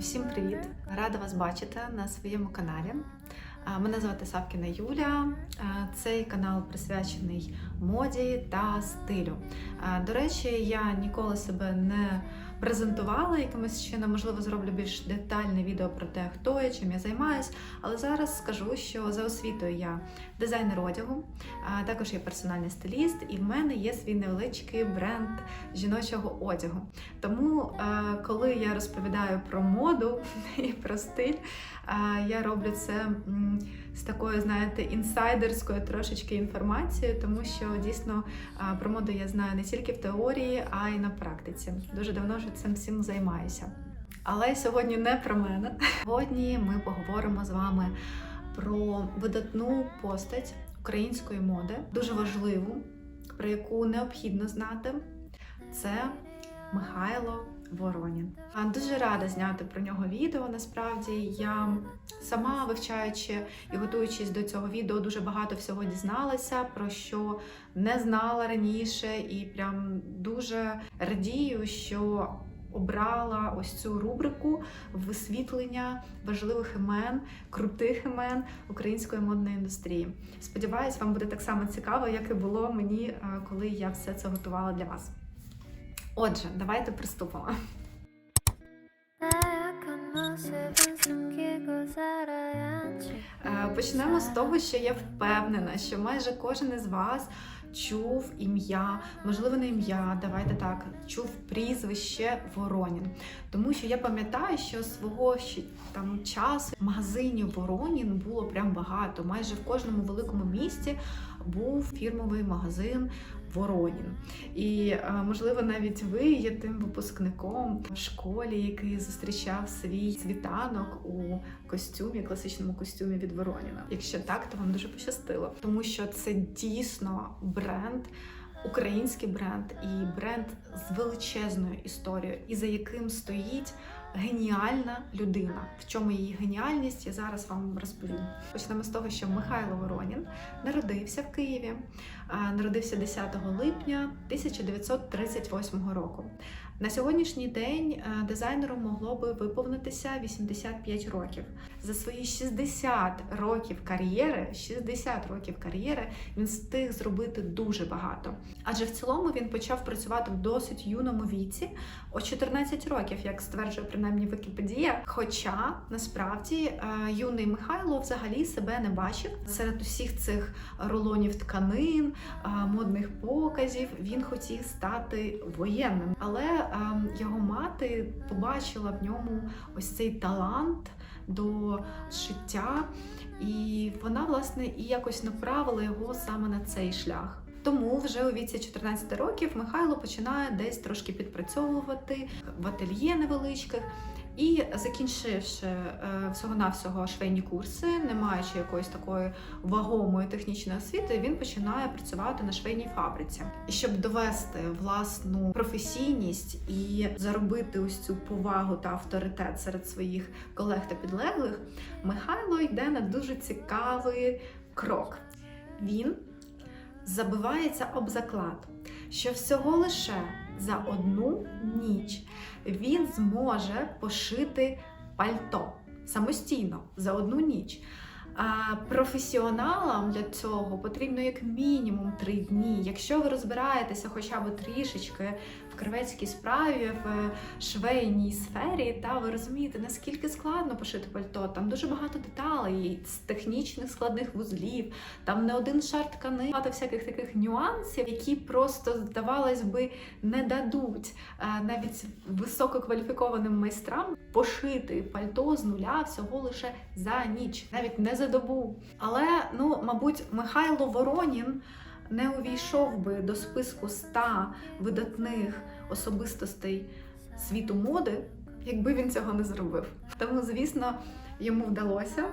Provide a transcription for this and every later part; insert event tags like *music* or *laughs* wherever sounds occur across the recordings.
Всім привіт! Рада вас бачити на своєму каналі. Мене звати Савкіна Юля. Цей канал присвячений моді та стилю. До речі, я ніколи себе не презентувала якимось чином, можливо, зроблю більш детальне відео про те, хто я, чим я займаюсь. Але зараз скажу, що за освітою я дизайнер одягу, а також я персональний стиліст, і в мене є свій невеличкий бренд жіночого одягу. Тому, е, коли я розповідаю про моду *laughs* і про стиль, е, я роблю це з такою, знаєте, інсайдерською трошечки інформацією, тому що дійсно е, про моду я знаю не тільки в теорії, а й на практиці. Дуже давно вже цим всім займаюся. Але сьогодні не про мене. Сьогодні ми поговоримо з вами про видатну постать української моди, дуже важливу, про яку необхідно знати. Це Михайло Воронін. Дуже рада зняти про нього відео. Насправді я сама вивчаючи і готуючись до цього відео, дуже багато всього дізналася, про що не знала раніше, і прям дуже радію, що обрала ось цю рубрику висвітлення важливих імен, крутих імен української модної індустрії. Сподіваюсь, вам буде так само цікаво, як і було мені, е, коли я все це готувала для вас. Отже, давайте приступимо. Е, почнемо з того, що я впевнена, що майже кожен із вас чув ім'я, можливо, не ім'я, давайте так, чув прізвище Воронін. Тому що я пам'ятаю, що свого там часу в магазині Воронін було прям багато. Майже в кожному великому місті був фірмовий магазин Воронін. І е, можливо, навіть ви є тим випускником в школі, який зустрічав свій світанок у костюмі, класичному костюмі від Вороніна. Якщо так, то вам дуже пощастило, тому що це дійсно бренд. Український бренд і бренд з величезною історією, і за яким стоїть геніальна людина. В чому її геніальність, я зараз вам розповім. Почнемо з того, що Михайло Воронін народився в Києві, народився 10 липня 1938 року. На сьогоднішній день е, дизайнеру могло би виповнитися 85 років. За свої 60 років кар'єри, 60 років кар'єри він встиг зробити дуже багато. Адже в цілому він почав працювати в досить юному віці, о 14 років, як стверджує принаймні Вікіпедія. Хоча насправді е, юний Михайло взагалі себе не бачив серед усіх цих рулонів тканин, модних показів. Він хотів стати воєнним, але е, його мати побачила в ньому ось цей талант до шиття, і вона власне і якось направила його саме на цей шлях. Тому вже у віці 14 років Михайло починає десь трошки підпрацьовувати в ательє невеличких. І закінчивши е, всього-навсього швейні курси, не маючи якоїсь такої вагомої технічної освіти, він починає працювати на швейній фабриці. І щоб довести власну професійність і заробити ось цю повагу та авторитет серед своїх колег та підлеглих, Михайло йде на дуже цікавий крок. Він забивається об заклад, що всього лише за одну ніч він зможе пошити пальто самостійно за одну ніч. А професіоналам для цього потрібно як мінімум три дні. Якщо ви розбираєтеся хоча б трішечки в кривецькій справі, в швейній сфері, та ви розумієте, наскільки складно пошити пальто. Там дуже багато деталей, з технічних складних вузлів, там не один шар ткани, багато всяких таких нюансів, які просто здавалось би не дадуть е, навіть висококваліфікованим майстрам пошити пальто з нуля всього лише за ніч, навіть не за добу. Але ну, мабуть, Михайло Воронін не увійшов би до списку ста видатних особистостей світу моди, якби він цього не зробив. Тому, звісно, йому вдалося.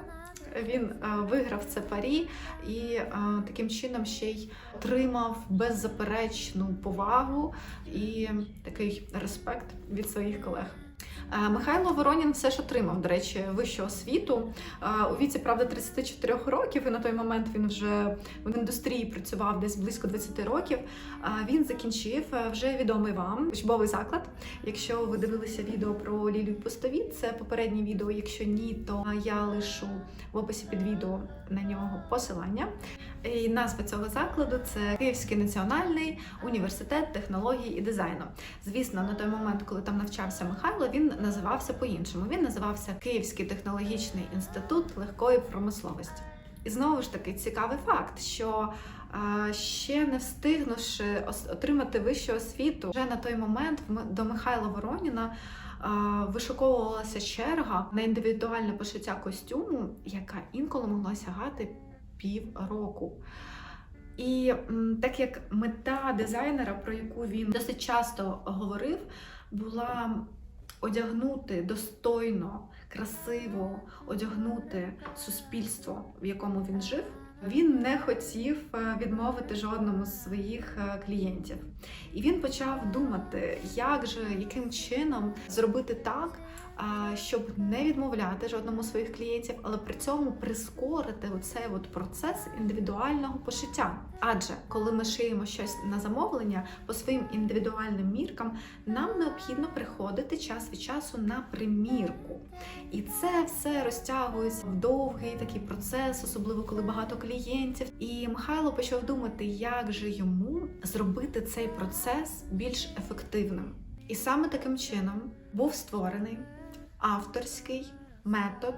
Він е, виграв це парі і е, таким чином ще й отримав беззаперечну повагу і такий респект від своїх колег. Е, Михайло Воронін все ж отримав, до речі, вищу освіту. Е, У віці, правда, 34 років, і на той момент він вже в індустрії працював десь близько 20 років. Е, Він закінчив вже відомий вам учбовий заклад. Якщо ви дивилися відео про Лілію Пустовіт, це попереднє відео. Якщо ні, то я лишу в описі під відео на нього посилання. І назва цього закладу це Київський національний університет технологій і дизайну. Звісно, на той момент, коли там навчався Михайло, він називався по-іншому. Він називався Київський технологічний інститут легкої промисловості. І знову ж таки цікавий факт, що ще не встигнувши отримати вищу освіту, вже на той момент до Михайла Вороніна вишуковувалася черга на індивідуальне пошиття костюму, яка інколи могла сягати півроку. І так як мета дизайнера, про яку він досить часто говорив, була одягнути достойно, красиво одягнути суспільство, в якому він жив. Він не хотів е, відмовити жодному з своїх е, клієнтів. І він почав думати, як же, яким чином зробити так, щоб не відмовляти жодному своїх клієнтів, але при цьому прискорити оцей от процес індивідуального пошиття. Адже коли ми шиємо щось на замовлення по своїм індивідуальним міркам, нам необхідно приходити час від часу на примірку. І це все розтягується в довгий такий процес, особливо коли багато клієнтів. І Михайло почав думати, як же йому зробити цей процес більш ефективним. І саме таким чином був створений авторський метод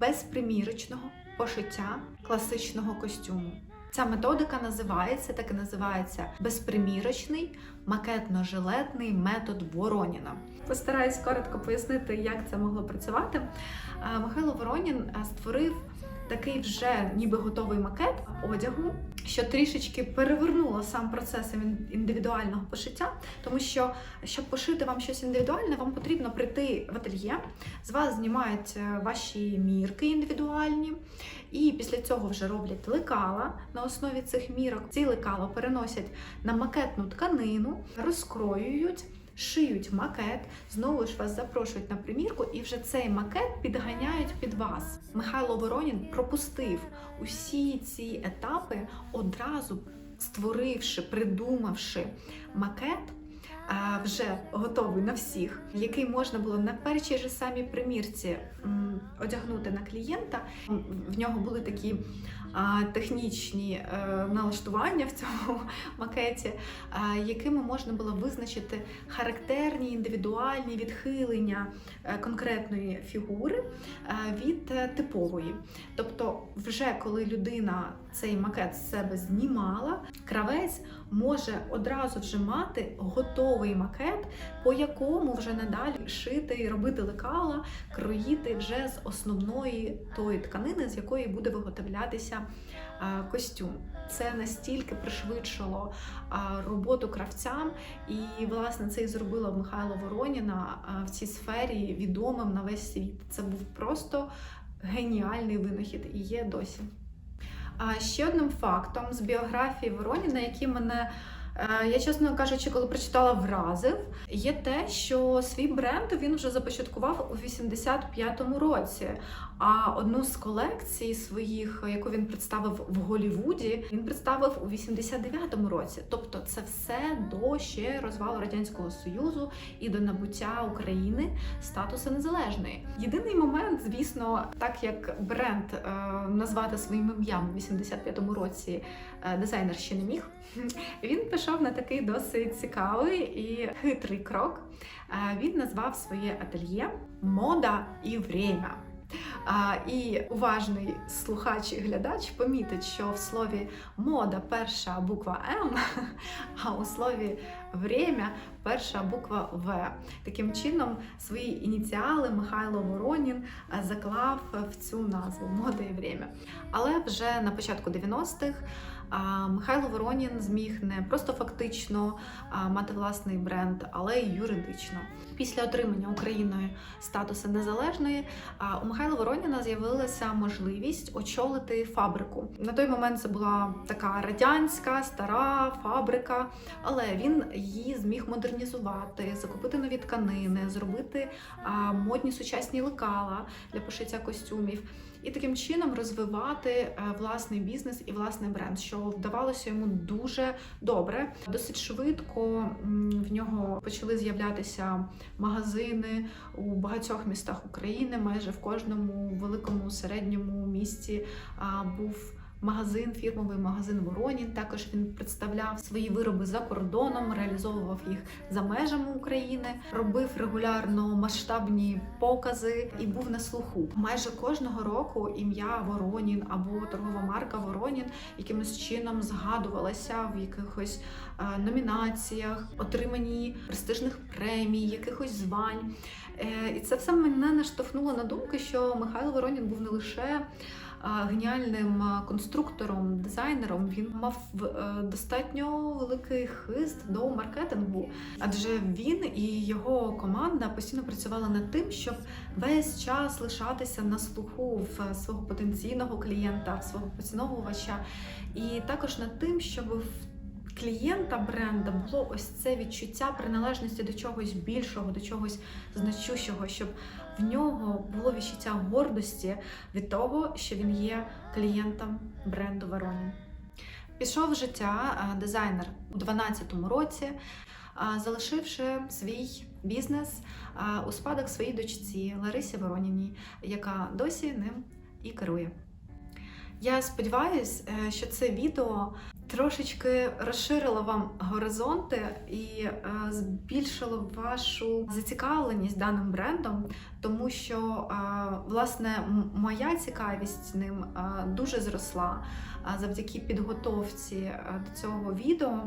безпримірочного пошиття класичного костюму. Ця методика називається, так і називається безпримірочний макетно-жилетний метод Вороніна. Постараюсь коротко пояснити, як це могло працювати. Е, Михайло Воронін е, створив такий вже ніби готовий макет одягу, що трішечки перевернуло сам процес індивідуального пошиття, тому що щоб пошити вам щось індивідуальне, вам потрібно прийти в ательє, з вас знімають е, ваші мірки індивідуальні, і після цього вже роблять лекала на основі цих мірок. Ці лекала переносять на макетну тканину, розкроюють. Шиють макет, знову ж вас запрошують на примірку, і вже цей макет підганяють під вас. Михайло Воронін пропустив усі ці етапи, одразу створивши, придумавши макет. Вже готовий на всіх, який можна було на першій же самій примірці одягнути на клієнта. В нього були такі технічні е, налаштування в цьому *laughs* макеті, якими можна було визначити характерні індивідуальні відхилення е, конкретної фігури е, від е, типової. Тобто, вже коли людина цей макет з себе знімала, кравець може одразу вже мати готовий макет, по якому вже надалі шити і робити лекала, кроїти вже з основної тої тканини, з якої буде виготовлятися е, костюм. Це настільки пришвидшило роботу кравцям, і власне це і зробило Михайло Вороніна в цій сфері відомим на весь світ. Це був просто геніальний винахід і є досі. А ще одним фактом з біографії Вороніна, який мене, е, я чесно кажучи, коли прочитала, вразив, є те, що свій бренд він вже започаткував у 85-му році. А одну з колекцій своїх, яку він представив в Голівуді, він представив у 89-му році. Тобто, це все до ще розвалу радянського союзу і до набуття України статусу незалежної. Єдиний момент, звісно, так як бренд е, назвати своїм ім'ям у 85-му році е, дизайнер ще не міг. *laughs* Він пішов на такий досить цікавий і хитрий крок. Е, Він назвав своє ательє Мода і время. І уважний слухач і глядач помітить, що в слові мода перша буква М, *laughs* а у слові время перша буква В. Таким чином, свої ініціали Михайло Воронін заклав в цю назву мода і время. Але вже на початку 90-х а, Михайло Воронін зміг не просто фактично мати власний бренд, але й юридично. Після отримання Україною статусу незалежної у Михайла Вороніна з'явилася можливість очолити фабрику. На той момент це була така радянська стара фабрика, але він її зміг модернізувати, закупити нові тканини, зробити модні сучасні лекала для пошиття костюмів. І таким чином розвивати е, власний бізнес і власний бренд, що вдавалося йому дуже добре. Досить швидко в нього почали з'являтися магазини у багатьох містах України. Майже в кожному великому середньому місті був. Магазин, фірмовий магазин Воронін. Також він представляв свої вироби за кордоном, реалізовував їх за межами України, робив регулярно масштабні покази і був на слуху. Майже кожного року ім'я Воронін або торгова марка Воронін якимось чином згадувалася в якихось е, номінаціях, отриманні престижних премій, якихось звань. Е, І це все мене наштовхнуло на думку, що Михайло Воронін був не лише геніальним конструктором, дизайнером. Він мав е, достатньо великий хист до маркетингу, адже він і його команда постійно працювали над тим, щоб весь час лишатися на слуху в свого потенційного клієнта, в свого поціновувача, і також над тим, щоб в клієнта бренда було ось це відчуття приналежності до чогось більшого, до чогось значущого, щоб в нього було відчуття гордості від того, що він є клієнтом бренду Veronin. Пішов в життя дизайнер у 12-му році, залишивши свій бізнес у спадок своїй дочці Ларисі Вороніній, яка досі ним і керує. Я сподіваюся, що це відео трошечки розширило вам горизонти і е, збільшило вашу зацікавленість даним брендом, тому що власне моя цікавість ним дуже зросла завдяки підготовці до цього відео.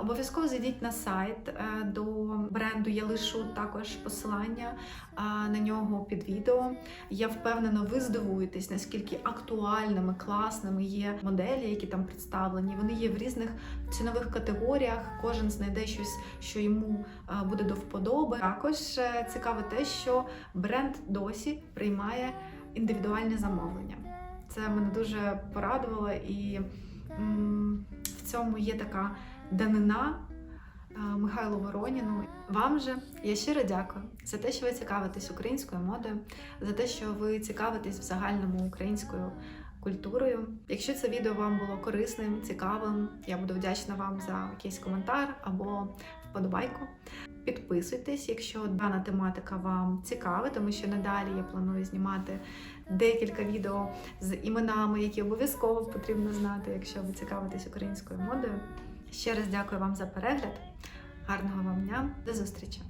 Обов'язково зайдіть на сайт е, до бренду. Я лишу також посилання на нього під відео. Я впевнена, ви здивуєтесь, наскільки актуальними, класними є моделі, які там представлені. Вони є в різних цінових категоріях. Кожен знайде щось, що йому буде до вподоби. Також е, цікаве те, що бренд досі приймає індивідуальне замовлення. Це мене дуже порадувало, і в цьому є така данина е, Михайлу Вороніну. Вам же я щиро дякую за те, що ви цікавитесь українською модою, за те, що ви цікавитесь в загальному українською культурою. Якщо це відео вам було корисним, цікавим, я буду вдячна вам за якийсь коментар або вподобайку. Підписуйтесь, якщо дана тематика вам цікава, тому що надалі я планую знімати декілька відео з іменами, які обов'язково потрібно знати, якщо ви цікавитесь українською модою. Ще раз дякую вам за перегляд. Гарного вам дня, до зустрічі!